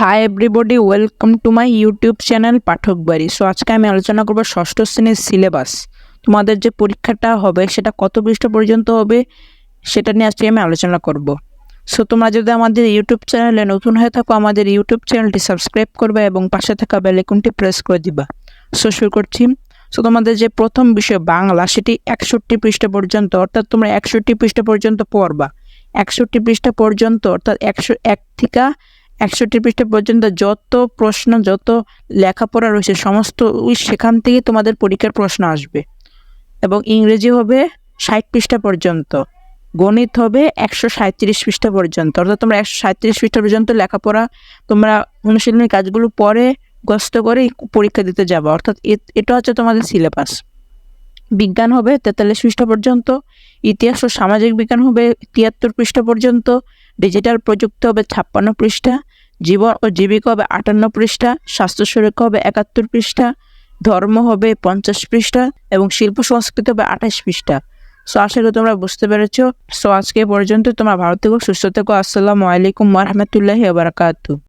Hi everybody welcome to my YouTube channel Pathak Bari so আজকে আমি আলোচনা করব ষষ্ঠ শ্রেণির সিলেবাস তোমাদের যে পরীক্ষাটা হবে, সেটা কত পৃষ্ঠা পর্যন্ত হবে, সেটা নিয়ে আজকে আমি আলোচনা করব। সো তোমরা যদি আমাদের ইউটিউব চ্যানেলে নতুন হয়ে থাকো, আমাদের ইউটিউব চ্যানেলটি সাবস্ক্রাইব করবে এবং পাশে থাকা বেলাইকনটি প্রেস করে দিবা। সো শুরু করছি। সো তোমাদের যে প্রথম বিষয়, বাংলা, সেটি একষট্টি পৃষ্ঠা পর্যন্ত, অর্থাৎ তোমরা একষট্টি পৃষ্ঠা পর্যন্ত পড়বা। একষট্টি পৃষ্ঠা পর্যন্ত, অর্থাৎ একশো এক থেকে একষট্টি পৃষ্ঠা পর্যন্ত যত প্রশ্ন, যত লেখাপড়া রয়েছে, সমস্ত ওই সেখান থেকে তোমাদের পরীক্ষার প্রশ্ন আসবে। এবং ইংরেজি হবে ষাট পৃষ্ঠা পর্যন্ত, গণিত হবে একশো সাঁত্রিশ পৃষ্ঠা পর্যন্ত। অর্থাৎ তোমরা একশো সাঁত্রিশ পৃষ্ঠা পর্যন্ত লেখাপড়া, তোমরা অনুশীলনী কাজগুলো পরে গস্ত করে পরীক্ষা দিতে যাবে। অর্থাৎ এটা হচ্ছে তোমাদের সিলেবাস। বিজ্ঞান হবে তেতাল্লিশ পৃষ্ঠা পর্যন্ত, ইতিহাস ও সামাজিক বিজ্ঞান হবে তিয়াত্তর পৃষ্ঠা পর্যন্ত, ডিজিটাল প্রযুক্তি হবে ছাপ্পান্ন পৃষ্ঠা জীবন ও জীবিকা হবে আটান্ন পৃষ্ঠা, স্বাস্থ্য সুরক্ষা হবে একাত্তর পৃষ্ঠা, ধর্ম হবে পঞ্চাশ পৃষ্ঠা এবং শিল্প সংস্কৃতি হবে আঠাশ পৃষ্ঠা। সো আশা করি তোমরা বুঝতে পেরেছ। সো আজকে পর্যন্ত তোমরা ভারত থেকে, সুস্থ থেকো। আসসালামু আলাইকুম রহমতুল্লাহি বারাকাতু